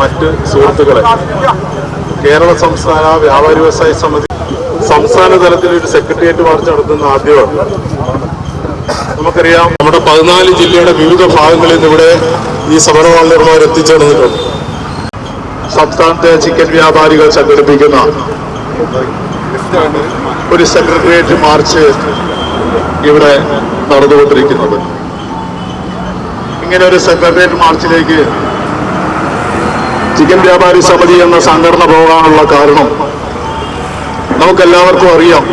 മറ്റ് സുഹൃത്തുക്കളെ കേരള സംസ്ഥാന വ്യാപാരി വ്യവസായ സമിതി സംസ്ഥാന തലത്തിൽ ഒരു സെക്രട്ടേറിയറ്റ് മാർച്ച് നടത്തുന്ന ആദ്യമാണ്. നമുക്കറിയാം നമ്മുടെ പതിനാല് ജില്ലയുടെ വിവിധ ഭാഗങ്ങളിൽ നിന്ന് ഇവിടെ ഈ സമരവാളന്മാർ എത്തിച്ചേർന്നിട്ടുണ്ട്. സംസ്ഥാനത്തെ ചിക്കൻ വ്യാപാരികൾ സംഘടിപ്പിക്കുന്ന ഒരു സെക്രട്ടേറിയറ്റ് മാർച്ച് ഇവിടെ നടന്നുകൊണ്ടിരിക്കുന്നത്. ഇങ്ങനെ ഒരു സെക്രട്ടേറിയറ്റ് മാർച്ചിലേക്ക് ചിക്കൻ വ്യാപാരി സമിതി എന്ന സംഘടന പോകാനുള്ള കാരണം നമുക്കെല്ലാവർക്കും അറിയാം.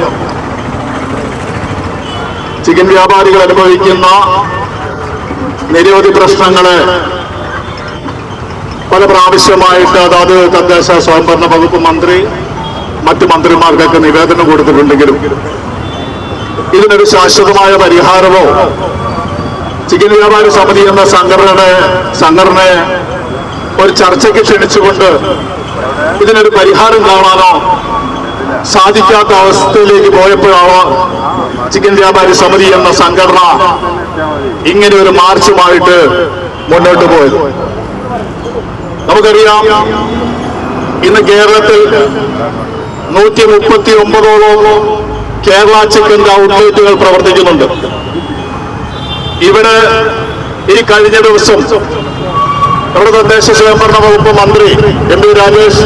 ചിക്കൻ വ്യാപാരികൾ അനുഭവിക്കുന്ന നിരവധി പ്രശ്നങ്ങളെ പല പ്രാവശ്യമായിട്ട് അതാത് തദ്ദേശ സ്വയംഭരണ വകുപ്പ് മന്ത്രി മറ്റു മന്ത്രിമാർക്കൊക്കെ നിവേദനം കൊടുത്തിട്ടുണ്ടെങ്കിലും ഇതിനൊരു ശാശ്വതമായ പരിഹാരമോ? ചിക്കൻ വ്യാപാരി സമിതി എന്ന സംഘടനയുടെ സംഘടനയെ ഒരു ചർച്ചയ്ക്ക് ക്ഷണിച്ചുകൊണ്ട് ഇതിനൊരു പരിഹാരം കാണാനോ സാധിക്കാത്ത അവസ്ഥയിലേക്ക് പോയപ്പോഴാണ് ചിക്കൻ വ്യാപാരി സമിതി എന്ന സംഘടന ഇങ്ങനെ ഒരു മാർച്ചുമായിട്ട് മുന്നോട്ട് പോയത്. നമുക്കറിയാം ഇന്ന് കേരളത്തിൽ നൂറ്റി മുപ്പത്തി ഒമ്പതോളം കേരള ചിക്കൻ ഔട്ട്ലെറ്റുകൾ പ്രവർത്തിക്കുന്നുണ്ട്. ഇവിടെ ഈ കഴിഞ്ഞ ദിവസം നമ്മുടെ തദ്ദേശ സ്വയംഭരണ വകുപ്പ് മന്ത്രി എം പി രാജേഷ്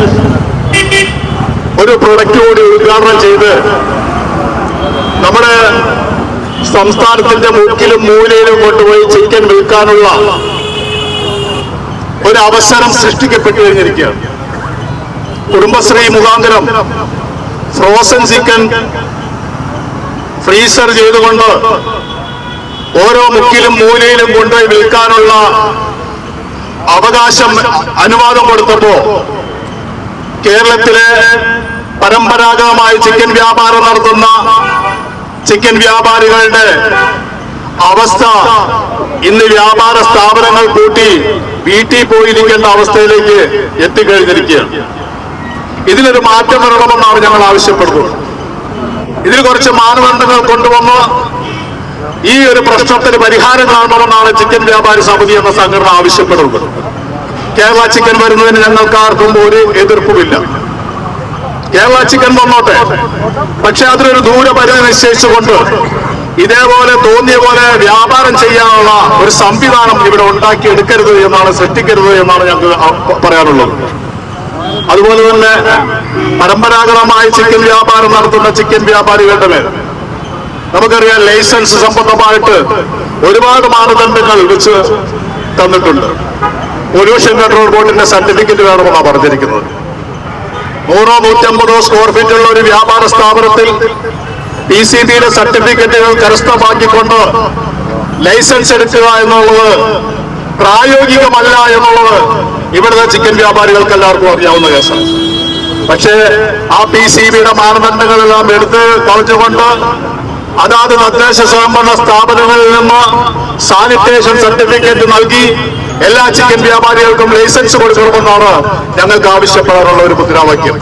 ഒരു പ്രൊഡക്റ്റ് കൂടി ഉദ്ഘാടനം ചെയ്ത് നമ്മുടെ സംസ്ഥാനത്തിന്റെ മുക്കിലും മൂലയിലും കൊണ്ടുപോയി ചിക്കൻ വിൽക്കാനുള്ള ഒരു അവസരം സൃഷ്ടിക്കപ്പെട്ടു കഴിഞ്ഞിരിക്കുകയാണ് കുടുംബശ്രീ മുഖാന്തരം ഫ്രോസൺ ചിക്കൻ ഫ്രീസർ ചെയ്തുകൊണ്ട് ഓരോ മുക്കിലും മൂലയിലും കൊണ്ടുപോയി വിൽക്കാനുള്ള അവകാശം അനുവാദം കൊടുത്തപ്പോ കേരളത്തിലെ പരമ്പരാഗതമായി ചിക്കൻ വ്യാപാരം നടത്തുന്ന ചിക്കൻ വ്യാപാരികളുടെ അവസ്ഥ ഇന്ന് വ്യാപാര സ്ഥാപനങ്ങൾ കൂട്ടി വീട്ടിൽ പോയിരിക്കേണ്ട അവസ്ഥയിലേക്ക് എത്തിക്കഴിഞ്ഞിരിക്കുകയാണ്. ഇതിനൊരു മാറ്റം വരണമെന്നാണ് ഞങ്ങൾ ആവശ്യപ്പെടുന്നത്. ഇതിൽ കുറച്ച് മാനദണ്ഡങ്ങൾ കൊണ്ടുവന്ന് ഈ ഒരു പ്രശ്നത്തിന് പരിഹാരം കാണണമെന്നാണ് ചിക്കൻ വ്യാപാരി സമിതി എന്ന സംഘടന ആവശ്യപ്പെടുന്നത്. കേരള ചിക്കൻ വരുന്നതിന് ഞങ്ങൾക്ക് ആർക്കും ഒരു എതിർപ്പുമില്ല. കേരള ചിക്കൻ വന്നോട്ടെ. പക്ഷെ അതിനൊരു ദൂരപരിധി നിശ്ചയിച്ചുകൊണ്ട് ഇതേപോലെ തോന്നിയ പോലെ വ്യാപാരം ചെയ്യാനുള്ള ഒരു സംവിധാനം ഇവിടെ ഉണ്ടാക്കിയെടുക്കരുത് എന്നാണ് സൃഷ്ടിക്കരുത് എന്നാണ് ഞങ്ങൾക്ക് പറയാനുള്ളത്. അതുപോലെ തന്നെ പരമ്പരാഗതമായി ചിക്കൻ വ്യാപാരം നടത്തുന്ന ചിക്കൻ വ്യാപാരികളുടെ മേൽ. നമുക്കറിയാം ലൈസൻസ് സംബന്ധമായിട്ട് ഒരുപാട് മാനദണ്ഡങ്ങൾ വെച്ച് തന്നിട്ടുണ്ട്. പൊല്യൂഷൻ കൺട്രോൾ ബോർഡിന്റെ സർട്ടിഫിക്കറ്റ് വേണമെന്നാണ് പറഞ്ഞിരിക്കുന്നത്. നൂറോ നൂറ്റമ്പതോ സ്ക്വയർ ഫീറ്റ് ഉള്ള ഒരു വ്യാപാര സ്ഥാപനത്തിൽ പി സി ബിയുടെ സർട്ടിഫിക്കറ്റുകൾ കരസ്ഥമാക്കിക്കൊണ്ട് ലൈസൻസ് എടുക്കുക എന്നുള്ളത് പ്രായോഗികമല്ല എന്നുള്ളത് ഇവിടുത്തെ ചിക്കൻ വ്യാപാരികൾക്ക് എല്ലാവർക്കും അറിയാവുന്ന കേസാണ്. പക്ഷേ ആ പി സി ബിയുടെ മാനദണ്ഡങ്ങളെല്ലാം എടുത്ത് കളഞ്ഞുകൊണ്ട് അതാത് തദ്ദേശ സ്വയംഭരണ സ്ഥാപനങ്ങളിൽ നിന്ന് സാനിറ്റേഷൻ സർട്ടിഫിക്കറ്റ് നൽകി എല്ലാ ചിക്കൻ വ്യാപാരികൾക്കും ലൈസൻസ് കൊടുക്കണമെന്നാണ് ഞങ്ങൾക്ക് ആവശ്യപ്പെടാനുള്ള ഒരു മുദ്രാവാക്യം.